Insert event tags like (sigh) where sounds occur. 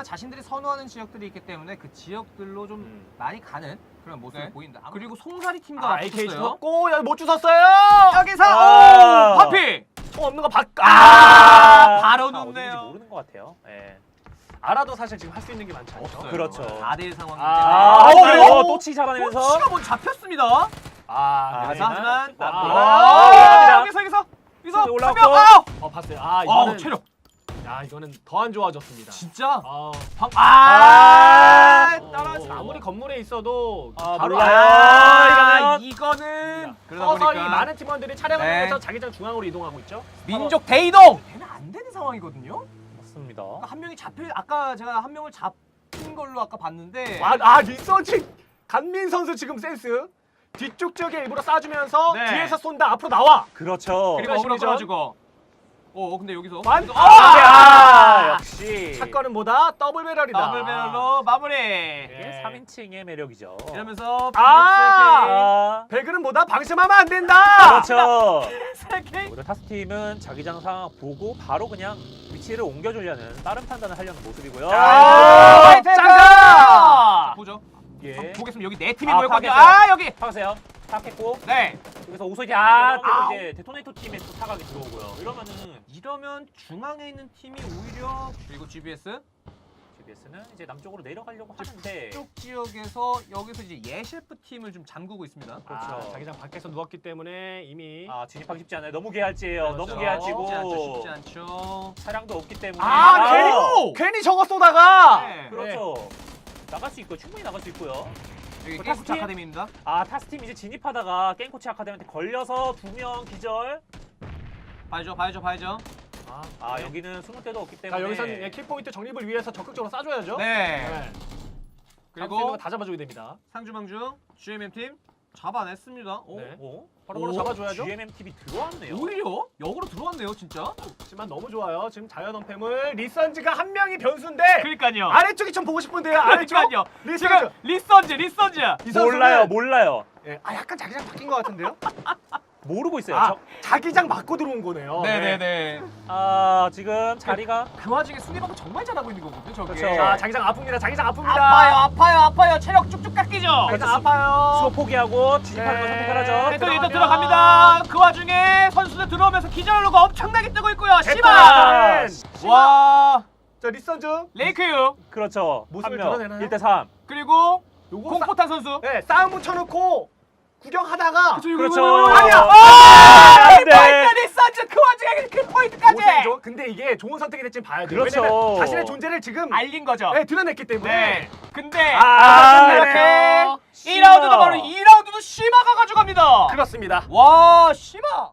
역시나 자신들이 선호하는 지역들이 있기 때문에 그 지역들로 좀 음. 많이 가는 그런 모습을 네. 보인다. 그리고 송사리 팀과 아, AK 붙었어요. 주웠고 여기 못 주웠어요. 여기서 아. 오 파피. 총 없는 거 박. 아, 아, 바로 어딘지 눕네요. 모르는 것 같아요. 예. 알아도 사실 지금 할 수 있는 게 많지 않죠. 없어요. 그렇죠. 4대1 상황이기 아, 때문에. 아, 어, 그래요? 그래요? 또 치 잡아내면서 치가 먼저 잡혔습니다. 아, 아, 그래서 하지만 하지만 아, 아, 들어갑니다. 여기서 여기서 여기서 수비 올라왔고. 한 명. 아우! 어 봤어요. 아 아, 이거는 체력. 야 이거는 더 안 좋아졌습니다. 진짜. 아, 방... 아, 아, 어, 떨어지. 아무리 건물에 있어도 아, 바로 몰라요. 아, 이러면- 이거는 그러다 서서히 보니까 많은 팀원들이 차량을 네. 통해서 자기장 중앙으로 이동하고 있죠. 민족 대이동 되면 안 되는 상황이거든요. 맞습니다. 그러니까 한 명이 잡힐 아까 제가 한 명을 잡힌 걸로 아까 봤는데 아, 아 리서치 간민 선수 지금 센스 뒤쪽 지역에 일부러 쏴주면서 네. 뒤에서 쏜다 앞으로 나와. 그렇죠. 그리고 어그로 심리전. 끌어주고. 어, 어, 근데 여기서 완- 여기서- 아! 아, 역시 사건은 뭐다? 더블 배럴이다. 더블 배럴로 마무리. 이게 3인칭의 매력이죠. 이러면서 아! 아, 배그는 뭐다? 방심하면 안 된다. 그렇죠. (laughs) 오히려 타스 팀은 자기장 상황 보고 바로 그냥 위치를 옮겨주려는 빠른 판단을 하려는 모습이고요. 아, 아, 짱가! 보죠. 예. 보겠습니다. 여기 네 팀이 아, 모였거든요. 파악했어요. 아, 여기. 파세요. 파악했고 네. 여기서 오소지 아, 또 아우. 이제 데토네이터 팀에 또 타각이 들어오고요. 이러면은 이러면 중앙에 있는 팀이 오히려 그리고 GBS GBS는 이제 남쪽으로 내려가려고 하는데 쪽 지역에서 여기서 이제 예셰프 팀을 좀 잠그고 있습니다. 그렇죠. 아, 자기장 밖에서 누웠기 때문에 이미 아 진입하기 쉽지 않아요. 너무 개할지예요. 그렇죠. 너무 개할지고 쉽지 않죠. 쉽지 않죠. 차량도 없기 때문에 아, 괜히 오! 괜히 저거 쏘다가 네. 그렇죠. 나갈 수 있고 충분히 나갈 수 있고요. 여기 그 게임 타스팀? 아카데미입니다. 아 타스팀 이제 진입하다가 깽코치 아카데미한테 걸려서 두 명 기절. 봐야죠, 봐야죠, 봐야죠. 아, 아 네. 여기는 숨을 데도 없기 때문에 자 여기서는 예, 킬포인트 정립을 위해서 적극적으로 쏴줘야죠. 네. 네. 그리고 다 잡아줘야 됩니다. 상주망중 GMM 팀 잡아냈습니다. 오, 네. 오? 바로바로 오, 잡아줘야죠. GMM TV 들어왔네요. 오히려 역으로 들어왔네요, 진짜. 하지만 너무 좋아요. 지금 자연원 팸을 리선즈가 한 명이 변수인데 그러니까요. 아래쪽이 좀 보고 싶은데요. 아래쪽 그러니까요. 리선즈. 지금 리선즈, 리선즈. 이 선수는- 몰라요, 몰라요. 예, 아 약간 자기장 바뀐 것 같은데요? (laughs) 모르고 있어요. 아 저- 자기장 맞고 들어온 거네요. 네네네. 아 지금 자리가 그 와중에 수비방금 정말 잘하고 있는 거거든요, 저게. 그렇죠. 자 자기장 아픕니다. 자기장 아픕니다. 아파요, 아파요, 아파요. 체력 쭉쭉 깎이죠. 자기장 아파요. 수호 포기하고 진입하는 걸 네. 선택을 하죠. 일단 일단 들어갑니다. 그 와중에 선수들 들어오면서 기절로가 엄청나게 뜨고 있고요. 시바. 아, 와, 자 리선즈 레이크유. 그렇죠. 모습을 한 명. 드러내나요? 1대 3. 그리고 요거 공포탄 선수. 네, 싸움 붙여놓고 구경하다가 그쵸, 이거, 그렇죠. 이거, 이거, 이거. 아니야! 아, 그 포인트 리서치 그 와중에 그 포인트까지 고생이죠. 근데 이게 좋은 선택이 됐지만 봐야 돼요. 그렇죠. 왜냐면 자신의 존재를 지금 알린 거죠. 네, 드러냈기 때문에 네. 근데 아, 이렇게 네. 2라운드도 바로 2라운드도 시바가 가져갑니다. 그렇습니다. 와, 시바.